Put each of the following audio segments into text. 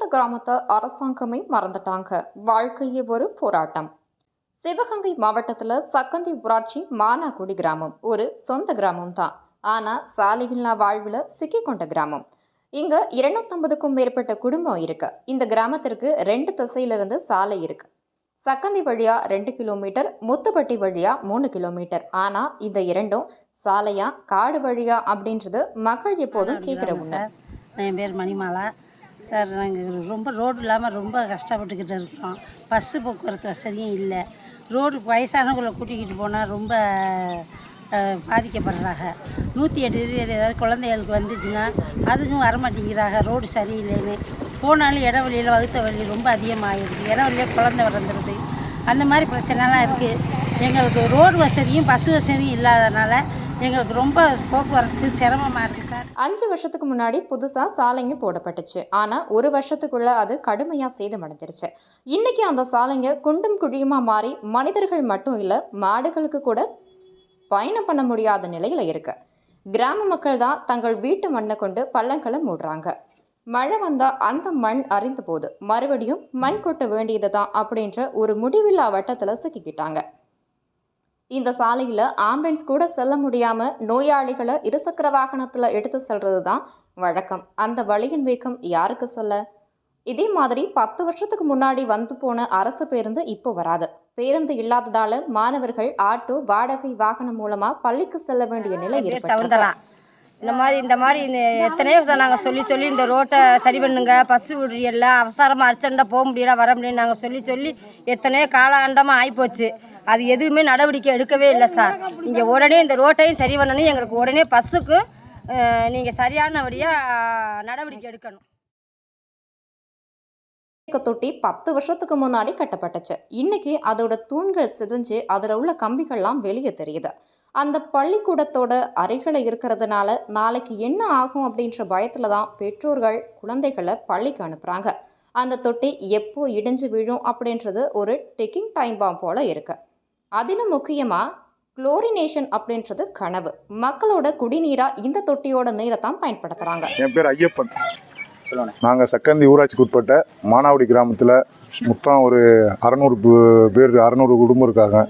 இந்த கிராமத்தை அரசாங்கமே மறந்துட்டாங்க. வாழ்க்கையே ஒரு போராட்டம். சிவகங்கை மாவட்டத்தில் சக்கந்தி ஊராட்சி மானாக்குடி கிராமம். ஒரு சொந்த கிராமம் தான். ஆனால் சாலையில்லா வாழ்வில் சிக்கிக்கொண்ட கிராமம். இங்க இருநூத்தம்பதுக்கும் மேற்பட்ட குடும்பம் இருக்கு. இந்த கிராமத்திற்கு ரெண்டு திசையிலிருந்து சாலை இருக்கு. சக்கந்தி வழியா ரெண்டு கிலோமீட்டர் முத்துப்பட்டி வழியா மூணு கிலோமீட்டர். ஆனா இந்த இரண்டும் சாலையா காடு வழியா அப்படின்றது மக்கள் எப்போதும் கேட்கிற ஒண்ணு. என் பேர் மணிமாலா. சார் நாங்கள் ரொம்ப ரோடு இல்லாமல் ரொம்ப கஷ்டப்பட்டுக்கிட்டு இருக்கிறோம். பஸ்ஸு போக்குவரத்து வசதியும் இல்லை. ரோடு வயசானவங்களை கூட்டிக்கிட்டு போனால் ரொம்ப பாதிக்கப்படுறாங்க. நூற்றி எட்டு ஏதாவது குழந்தைகளுக்கு வந்துச்சுன்னா அதுக்கும் வரமாட்டேங்கிறாங்க. ரோடு சரியில்லைன்னு. போனாலும் இட வழியில் வகுத்த வழி ரொம்ப அதிகமாகிடுது இட குழந்தை வளர்ந்துருது. அந்த மாதிரி பிரச்சனைலாம் இருக்குது எங்களுக்கு ரோடு வசதியும் பஸ் வசதியும் இல்லாதனால எங்களுக்கு ரொம்ப போக்குவரத்துக்கு சிரமமாக இருக்குது சார். அஞ்சு வருஷத்துக்கு முன்னாடி புதுசா சாலைங்க போடப்பட்டுச்சு. ஆனா ஒரு வருஷத்துக்குள்ள அது கடுமையா சேதமடைஞ்சிருச்சு. இன்னைக்கு அந்த சாலைங்க குண்டும் குழியுமா மாறி மனிதர்கள் மட்டும் இல்ல மாடுகளுக்கு கூட பயணம் பண்ண முடியாத நிலையில இருக்கு. கிராம மக்கள் தான் தங்கள் வீட்டு மண்ணை கொண்டு பள்ளங்களை மூடுறாங்க. மழை வந்தா அந்த மண் அரிந்து போகுது. மறுபடியும் மண் கொட்ட வேண்டியது தான் அப்படின்ற ஒரு முடிவில்லா வட்டத்துல சிக்கிக்கிட்டாங்க. இந்த சாலையில ஆம்புலன்ஸ் கூட செல்ல முடியாம நோயாளிகளை இருசக்கர வாகனத்துல எடுத்து செல்றது தான் வழக்கம். அந்த வழியின் வேகம் யாருக்கு சொல்ல? இதே மாதிரி பத்து வருஷத்துக்கு முன்னாடி வந்து போன அரசு பேருந்து இப்போ வராது. பேருந்து இல்லாததால மாணவர்கள் ஆட்டோ வாடகை வாகனம் மூலமா பள்ளிக்கு செல்ல வேண்டிய நிலை சவுந்தலா இந்த மாதிரி இந்த மாதிரி இந்த எத்தனையோ நாங்கள் சொல்லி சொல்லி இந்த ரோட்டை சரி பண்ணுங்க பஸ்ஸு விடுறியல்ல அவசரமாக அர்ஜென்ட்டாக போக முடியல வர முடியல நாங்கள் சொல்லி சொல்லி எத்தனையோ காலகண்டமாக ஆகிப்போச்சு அது எதுவுமே நடவடிக்கை எடுக்கவே இல்லை சார். நீங்கள் உடனே இந்த ரோட்டையும் சரி பண்ணணும். எங்களுக்கு உடனே பஸ்ஸுக்கு நீங்கள் சரியானபடியாக நடவடிக்கை எடுக்கணும். தொட்டி பத்து வருஷத்துக்கு முன்னாடி கட்டப்பட்டுச்சு. இன்னைக்கு அதோட தூண்கள் சிதைஞ்சு அதில் உள்ள கம்பிகள்லாம் வெளியே தெரியுது. அந்த பள்ளிக்கூடத்தோட அறைகளை இருக்கிறதுனால நாளைக்கு என்ன ஆகும் அப்படின்ற பயத்தில் தான் பெற்றோர்கள் குழந்தைகளை பள்ளிக்கு அனுப்புகிறாங்க அந்த தொட்டி எப்போ இடிஞ்சு விழும் அப்படின்றது ஒரு டெக்கிங் டைம் பாம் போல இருக்குது அதிலும் முக்கியமாக குளோரினேஷன் அப்படின்றது கனவு. மக்களோட குடிநீராக இந்த தொட்டியோட நீரை தான் பயன்படுத்துகிறாங்க என் பேர் ஐயப்பன். நாங்கள் சக்கந்தி ஊராட்சிக்கு உட்பட்ட மானாவடி கிராமத்தில் மொத்தம் ஒரு அறநூறு பேர் அறநூறு குடும்பம் இருக்காங்க.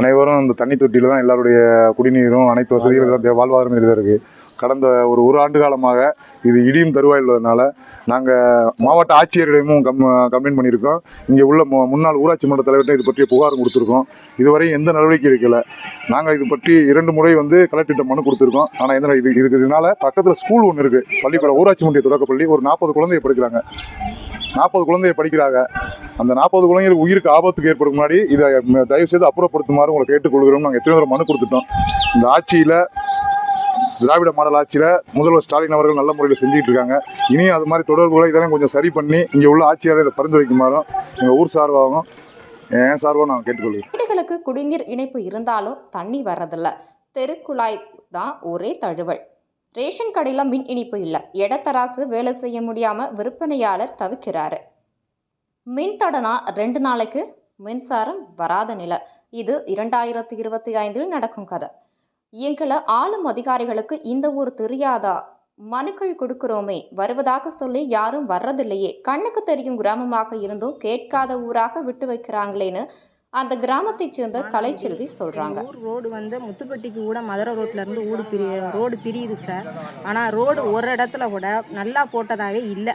அனைவரும் இந்த தண்ணி தொட்டியில் தான் எல்லாருடைய குடிநீரும் அனைத்து வசதிகளும் வாழ்வாதாரம் இருக்குது கடந்த ஒரு ஒரு ஆண்டு காலமாக இது இடியும் தருவாயில் உள்ளதுனால நாங்கள் மாவட்ட ஆட்சியரிடமும் கம் கம்ப்ளைண்ட் பண்ணியிருக்கோம். இங்கே உள்ள மு- முன்னாள் ஊராட்சி மன்ற தலைவர்கிட்ட இது பற்றிய புகார் கொடுத்துருக்கோம். இதுவரையும் எந்த நடவடிக்கை எடுக்கலை. நாங்கள் இது பற்றி இரண்டு முறை வந்து கலெக்டர்கிட்ட மனு கொடுத்துருக்கோம். ஆனால் எந்த இது இதுக்கு இதனால் பக்கத்தில் ஸ்கூல் ஒன்று இருக்குது பள்ளிக்கூடம் ஊராட்சி ஒன்றிய தொடக்கப்பள்ளி ஒரு நாற்பது குழந்தைய படிக்கிறாங்க. நாற்பது குழந்தைய படிக்கிறாங்க. அந்த நாற்பது குழந்தைகள் உயிருக்கு ஆபத்துக்கு ஏற்படும் முன்னாடி இதை தயவுசெய்து தயவு செய்து அப்புறப்படுத்துமாறு உங்களை கேட்டுக்கொள்கிறோம். நாங்கள் எத்தனை தூரம் மனு கொடுத்துட்டோம். இந்த ஆட்சியில் திராவிட மாடல் ஆட்சியில் முதல்வர் ஸ்டாலின் அவர்கள் நல்ல முறையில் செஞ்சுட்டு இருக்காங்க. இனியும் அது மாதிரி தொடர்புகளை இதெல்லாம் கொஞ்சம் சரி பண்ணி இங்கே உள்ள ஆட்சியாளர் இதை பரிந்துரைக்குமாறும் எங்கள் ஊர் சார்பாகவும் என் சார்பாகவும் நாங்கள் கேட்டுக்கொள்கிறோம் வீடுகளுக்கு குடிநீர் இணைப்பு இருந்தாலும் தண்ணி வர்றதில்ல. தெருக்குழாய் தான் ஒரே தழுவல். ரேஷன் கடையில் மின் இணைப்பு இல்லை. இடத்தராசு வேலை செய்ய முடியாமல் விற்பனையாளர் தவிக்கிறாரு. மின் தடனா ரெண்டு நாளைக்கு மின்சாரம் வராத நிலை. இது இரண்டாயிரத்தி இருபத்தி ஐந்தில் நடக்கும் கதை. எங்களை ஆளும் அதிகாரிகளுக்கு இந்த ஊர் தெரியாதா? மனுக்கள் கொடுக்கிறோமே வருவதாக சொல்லி யாரும் வர்றதில்லையே. கண்ணுக்கு தெரியும் கிராமமாக இருந்தும் கேட்காத ஊராக விட்டு வைக்கிறாங்களேன்னு அந்த கிராமத்தைச் சேர்ந்த கலைச்செல்வி ஊர் ரோடு வந்து முத்துப்பட்டிக்கு கூட மதுரை ரோட்ல இருந்து ஊடு பிரி ரோடு பிரியுது சார். ஆனால் ரோடு ஒரு இடத்துல கூட நல்லா போட்டதாகவே இல்லை.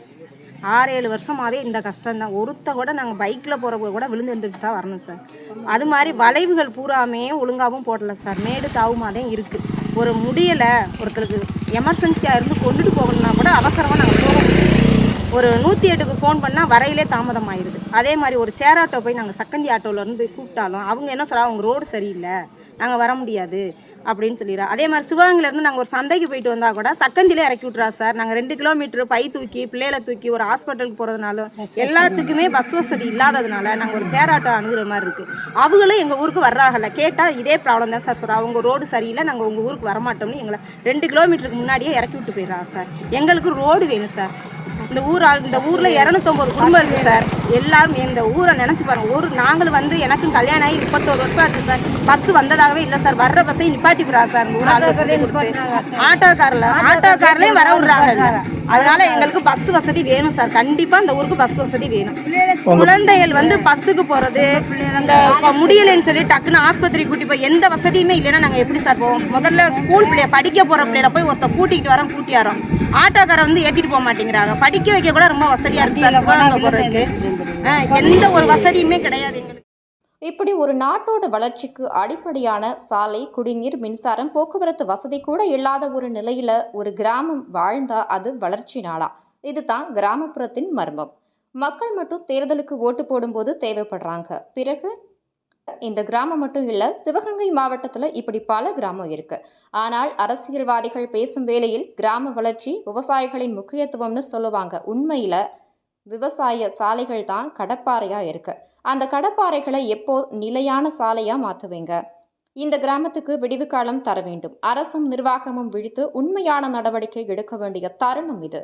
ஆறு ஏழு வருஷமாகவே இந்த கஷ்டம்தான். ஒருத்த கூட நாங்கள் பைக்கில் போகிறவங்க கூட விழுந்து எழுந்திரிச்சு தான் வரணும் சார் அது மாதிரி வளைவுகள் பூராமே ஒழுங்காகவும் போடலை சார் மேடு தாவுமாக தான் இருக்குது ஒரு முடியலை ஒருத்தருக்கு எமர்ஜென்சியாக இருந்து கொண்டுட்டு போகணும்னா கூட அவசரமாக நாங்கள் போக முடியும் ஒரு நூற்றி எட்டுக்கு ஃபோன் பண்ணால் வரையிலே தாமதம் ஆயிடுது அதே மாதிரி ஒரு சேர் ஆட்டோ போய் நாங்கள் சக்கந்தி ஆட்டோவிலேருந்து போய் கூப்பிட்டாலும் அவங்க என்ன சொல்கிறாங்க அவங்க ரோடு சரியில்லை. நாங்கள் வர முடியாது. அப்படின்னு சொல்லிடுறா. அதே மாதிரி சிவகங்கையிலேருந்து நாங்கள் ஒரு சந்தைக்கு போயிட்டு வந்தால் கூட சக்கந்திலே இறக்கி விட்றா சார் நாங்கள் ரெண்டு கிலோமீட்டர் பை தூக்கி பிள்ளைகளை தூக்கி ஒரு ஹாஸ்பிட்டலுக்கு போகிறதுனாலும் எல்லாத்துக்குமே பஸ் வசதி இல்லாததுனால நாங்கள் ஒரு சேர் ஆட்டோ அணுகிற மாதிரி இருக்குது அவங்களும் எங்கள் ஊருக்கு வர்றாங்கல்ல கேட்டால் இதே ப்ராப்ளம் தான் சார் சொல்கிறா அவங்க ரோடு சரியில்லை நாங்கள் உங்கள் ஊருக்கு வரமாட்டோம்னு எங்களை ரெண்டு கிலோமீட்டருக்கு முன்னாடியே இறக்கி விட்டு போயிடுறா சார். எங்களுக்கு ரோடு வேணும் சார். இந்த ஊர் இந்த ஊரில் இரநூத்தொம்பது குடும்பம் இருக்குது சார். எல்லாரும் இந்த ஊரை நினச்சி பாருங்க. ஊர் நாங்களும் வந்து எனக்கும் கல்யாணம் ஆகி முப்பத்தோரு வருஷம் ஆச்சு சார். பஸ் வந்ததாகவே இல்லை சார். வர்ற பஸ்ஸை நிப்பாட்டி விடுறா சார் ஆட்டோக்காரில் ஆட்டோக்கார்லேயும் வர விடுறாங்க. அதனால எங்களுக்கு பஸ் வசதி வேணும் சார். கண்டிப்பாக இந்த ஊருக்கு பஸ் வசதி வேணும். குழந்தைகள் வந்து பஸ்ஸுக்கு போகிறது இந்த முடியலைன்னு சொல்லி டக்குன்னு ஆஸ்பத்திரி கூட்டி போய் எந்த வசதியுமே இல்லைன்னா நாங்கள் எப்படி சார் போவோம்? முதல்ல ஸ்கூல் பிள்ளைய படிக்க போகிற பிள்ளைய போய் ஒருத்தர் கூட்டிகிட்டு வரோம் கூட்டி வரோம் ஆட்டோக்காரை வந்து ஏற்றிட்டு போக மாட்டேங்கிறாங்க. படிக்க வைக்க கூட ரொம்ப வசதியாக இருக்குது சார். எந்த ஒரு வசதியுமே கிடையாது எங்களுக்கு. இப்படி ஒரு நாட்டோட வளர்ச்சிக்கு அடிப்படையான சாலை குடிநீர் மின்சாரம் போக்குவரத்து வசதி கூட இல்லாத ஒரு நிலையில ஒரு கிராமம் வாழ்ந்தா அது வளர்ச்சி நாளா. இதுதான் கிராமப்புறத்தின் மர்மம். மக்கள் மட்டும் தேர்தலுக்கு ஓட்டு போடும்போது தேவைப்படுறாங்க. பிறகு இந்த கிராமம் மட்டும் இல்ல சிவகங்கை மாவட்டத்துல இப்படி பல கிராமம் இருக்கு. ஆனால் அரசியல்வாதிகள் பேசும் வேளையில் கிராம வளர்ச்சி விவசாயிகளின் முக்கியத்துவம்னு சொல்லுவாங்க. உண்மையில விவசாய சாலைகள் தான் கடப்பாறையாக இருக்கு. அந்த கடப்பாறைகளை எப்போ நிலையான சாலையாக மாற்றுவீங்க இந்த கிராமத்துக்கு விடிவு காலம் தர வேண்டும். அரசும் நிர்வாகமும் விழித்து உண்மையான நடவடிக்கை எடுக்க வேண்டிய தருணம் இது.